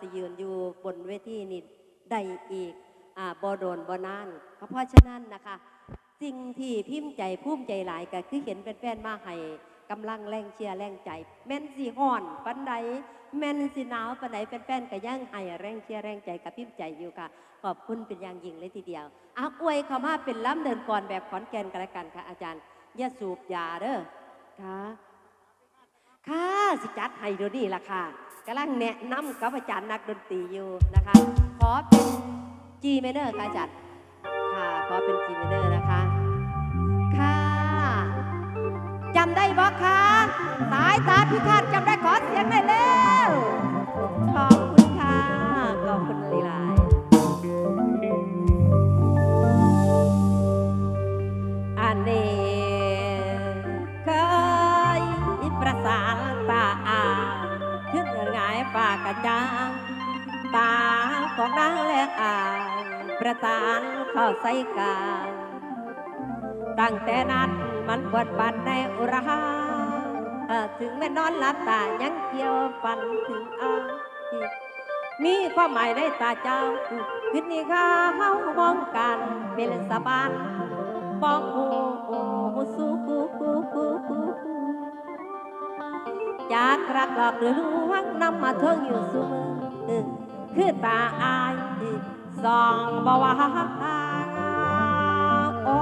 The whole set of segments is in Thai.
สิยืนอยู่บนเวทีนี่ได้อีกอ่าบ่โดนบ่นานเพราะฉะนั้นนะคะ สิ่งที่พิมพ์ใจภูมิใจหลายก็คือเห็นแฟนๆมาให้กำลังแรงเชียร์แรงใจ แม่นสิฮ้อนปันใดแม่นสิหนาวปันใดแฟนๆก็ยังให้แรงเชียร์แรงใจกับพิมพ์ใจอยู่ค่ะ ขอบคุณเป็นอย่างยิ่งเลยทีเดียวอาอวยเข้ามาเป็นล้ำเดินก่อนแบบขอนแก่นกันละกันค่ะอาจารย์อย่าสูบยาเด้อค่ะ ค่ะสิจัดให้เดูดีล่ะค่ะกำลังแนะนำกับอาจารย์นักดนตรีอยู่นะคะ ขอเป็น G minor ค่ะอาจารย์ค่ะขอเป็น G minor นะคะ ค่ะจำได้บ่คะสายตาพิฆาตจำได้ขอเสียงหน่อยเร็ว ของนางและอ่างประสานเข้าใส่กลาตั้งแต่นั้นมันปวดปันในอุราถึงแม่นอนหลับตายังเกี่ยวฝันถึงอางมีความหมายในตาเจ้าคืนนี้ข้าเฮามองกันเป็นสะบานบอกหูหูสู้จากรักหลอกหรือลวงนำมาเทิงอยู่สูมือ คือตาอายส่องบ่ว่าโอ้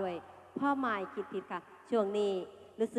ด้วยพ่อหมายคิดผิดค่ะ ช่วงนี้รู้สึก